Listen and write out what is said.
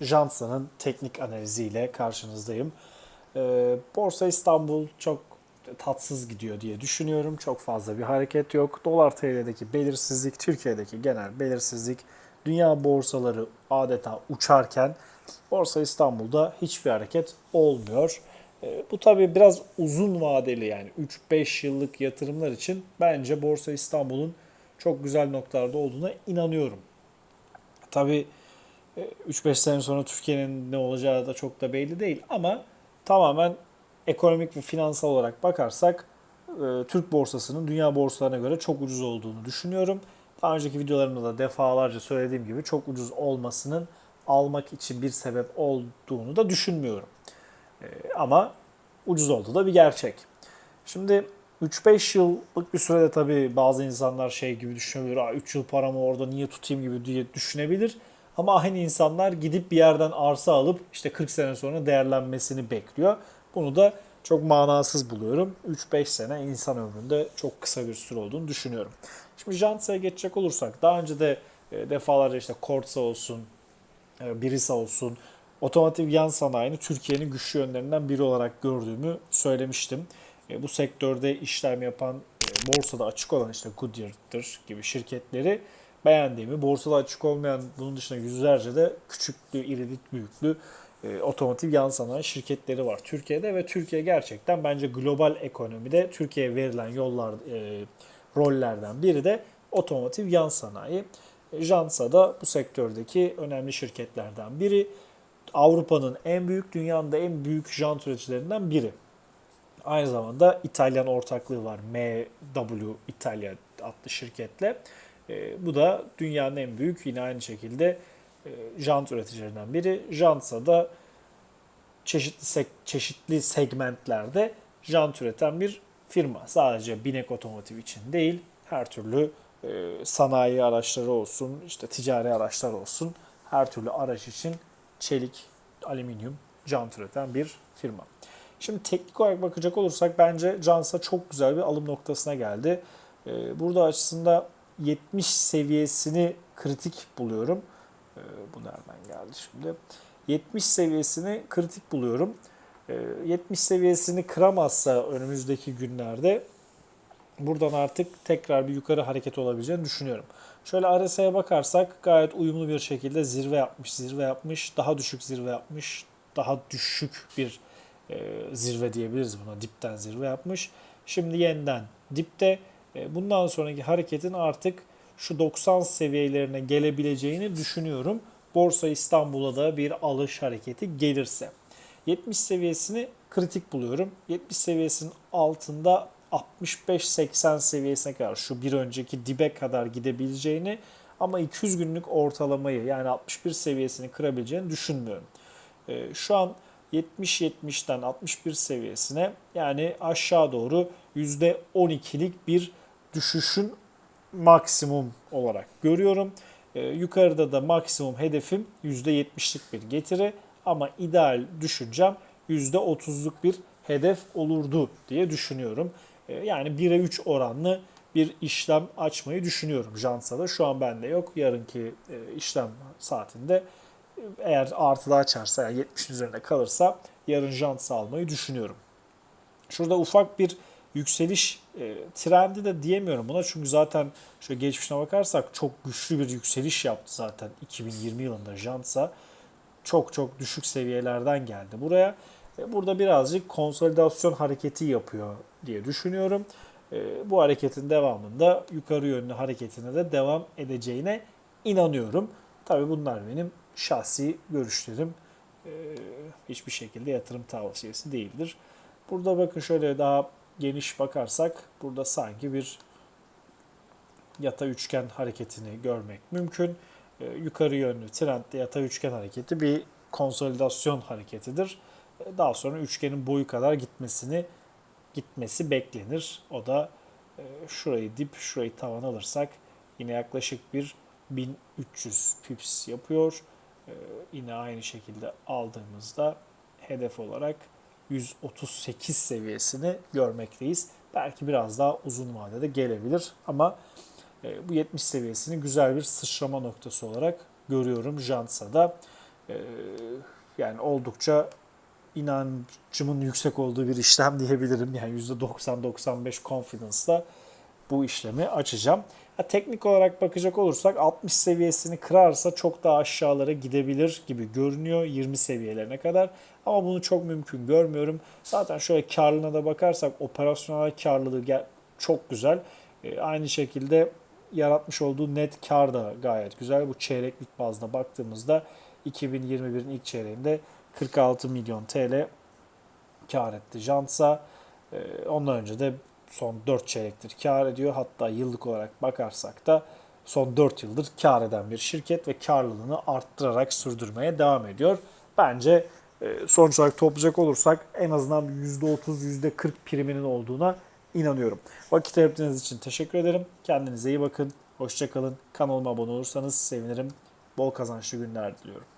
Jansa'nın teknik analiziyle karşınızdayım. Ee, Borsa İstanbul çok tatsız gidiyor diye düşünüyorum. Çok fazla bir hareket yok. Dolar TL'deki belirsizlik, Türkiye'deki genel belirsizlik, dünya borsaları adeta uçarken Borsa İstanbul'da hiçbir hareket olmuyor. Ee, bu tabii biraz uzun vadeli yani 3-5 yıllık yatırımlar için bence Borsa İstanbul'un çok güzel noktalarda olduğuna inanıyorum. Tabii 3-5 sene sonra Türkiye'nin ne olacağı da çok da belli değil ama tamamen ekonomik ve finansal olarak bakarsak e, Türk borsasının dünya borsalarına göre çok ucuz olduğunu düşünüyorum. Daha önceki videolarımda da defalarca söylediğim gibi çok ucuz olmasının almak için bir sebep olduğunu da düşünmüyorum. E, Ama ucuz olduğu da bir gerçek. Şimdi 3-5 yıllık bir sürede tabii bazı insanlar şey gibi düşünebilir. 3 yıl paramı orada niye tutayım gibi diye düşünebilir. Ama aynı insanlar gidip bir yerden arsa alıp işte 40 sene sonra değerlenmesini bekliyor. Bunu da çok manasız buluyorum. 3-5 sene insan ömründe çok kısa bir süre olduğunu düşünüyorum. Şimdi Jantsa'ya geçecek olursak daha önce de e, defalarca işte Kortsa olsun, e, Birisa olsun otomotiv yan sanayini Türkiye'nin güçlü yönlerinden biri olarak gördüğümü söylemiştim. E, Bu sektörde işlem yapan borsada açık olan işte Goodyear'dır gibi şirketleri beğendiğimi, borsada açık olmayan bunun dışında yüzlerce de küçüklü, irilik, büyüklü e, otomotiv yan sanayi şirketleri var Türkiye'de ve Türkiye gerçekten bence global ekonomide Türkiye'ye verilen yollar e, rollerden biri de otomotiv yan sanayi. E, Jansa da bu sektördeki önemli şirketlerden biri. Avrupa'nın en büyük, dünyanın da en büyük jant üreticilerinden biri. Aynı zamanda İtalyan ortaklığı var. MW İtalya adlı şirketle. E, bu da dünyanın en büyük yine aynı şekilde e, jant üreticilerinden biri. Jantsa da çeşitli sek- çeşitli segmentlerde jant üreten bir firma. Sadece binek otomotiv için değil, her türlü e, sanayi araçları olsun, işte ticari araçlar olsun, her türlü araç için çelik, alüminyum jant üreten bir firma. Şimdi teknik olarak bakacak olursak bence Jansa çok güzel bir alım noktasına geldi. Burada açısında 70 seviyesini kritik buluyorum. Ee, Bu nereden geldi şimdi? 70 seviyesini kritik buluyorum. Ee, 70 seviyesini kıramazsa önümüzdeki günlerde buradan artık tekrar bir yukarı hareket olabileceğini düşünüyorum. Şöyle RSI'ye bakarsak gayet uyumlu bir şekilde zirve yapmış, zirve yapmış, daha düşük zirve yapmış, daha düşük bir e, zirve diyebiliriz buna. Dipten zirve yapmış. Şimdi yeniden dipte. E, bundan sonraki hareketin artık şu 90 seviyelerine gelebileceğini düşünüyorum. Borsa İstanbul'a da bir alış hareketi gelirse. 70 seviyesini kritik buluyorum. 70 seviyesinin altında 65-80 seviyesine kadar şu bir önceki dibe kadar gidebileceğini ama 200 günlük ortalamayı yani 61 seviyesini kırabileceğini düşünmüyorum. Ee, Şu an 70-70'ten 61 seviyesine yani aşağı doğru %12'lik bir düşüşün maksimum olarak görüyorum. Ee, yukarıda da maksimum hedefim %70'lik bir getiri ama ideal düşüncem %30'luk bir hedef olurdu diye düşünüyorum. Ee, yani 1'e 3 oranlı bir işlem açmayı düşünüyorum Jansa'da. Şu an bende yok. Yarınki e, işlem saatinde e, eğer artıda açarsa yani 70'in üzerinde kalırsa yarın Jansa almayı düşünüyorum. Şurada ufak bir yükseliş e, trendi de diyemiyorum buna çünkü zaten şöyle geçmişine bakarsak çok güçlü bir yükseliş yaptı zaten 2020 yılında Jansa. Çok çok düşük seviyelerden geldi buraya. E, burada birazcık konsolidasyon hareketi yapıyor diye düşünüyorum. E, bu hareketin devamında yukarı yönlü hareketine de devam edeceğine inanıyorum. Tabii bunlar benim şahsi görüşlerim. E, hiçbir şekilde yatırım tavsiyesi değildir. Burada bakın şöyle daha geniş bakarsak burada sanki bir yatay üçgen hareketini görmek mümkün. Ee, yukarı yönlü trendde yatay üçgen hareketi bir konsolidasyon hareketidir. Ee, Daha sonra üçgenin boyu kadar gitmesini gitmesi beklenir. O da e, şurayı dip, şurayı tavan alırsak yine yaklaşık bir 1300 pips yapıyor. Ee, Yine aynı şekilde aldığımızda hedef olarak 138 seviyesini görmekteyiz. Belki biraz daha uzun vadede gelebilir ama e, bu 70 seviyesini güzel bir sıçrama noktası olarak görüyorum Jansa'da. Ee, yani oldukça inancımın yüksek olduğu bir işlem diyebilirim. Yani %90-95 confidence'la bu işlemi açacağım. Ha, teknik olarak bakacak olursak 60 seviyesini kırarsa çok daha aşağılara gidebilir gibi görünüyor 20 seviyelerine kadar. Ama bunu çok mümkün görmüyorum. Zaten şöyle karlılığına da bakarsak operasyonel karlılığı çok güzel. E, aynı şekilde yaratmış olduğu net kar da gayet güzel. Bu çeyreklik bazda baktığımızda 2021'in ilk çeyreğinde 46 milyon TL kar etti Jansa. E, ondan önce de son 4 çeyrektir kar ediyor. Hatta yıllık olarak bakarsak da son 4 yıldır kar eden bir şirket ve karlılığını arttırarak sürdürmeye devam ediyor. Bence e, sonuç olarak toplayacak olursak en azından %30, %40 priminin olduğuna inanıyorum. Vakit ayırdığınız için teşekkür ederim. Kendinize iyi bakın. Hoşçakalın. Kanalıma abone olursanız sevinirim. Bol kazançlı günler diliyorum.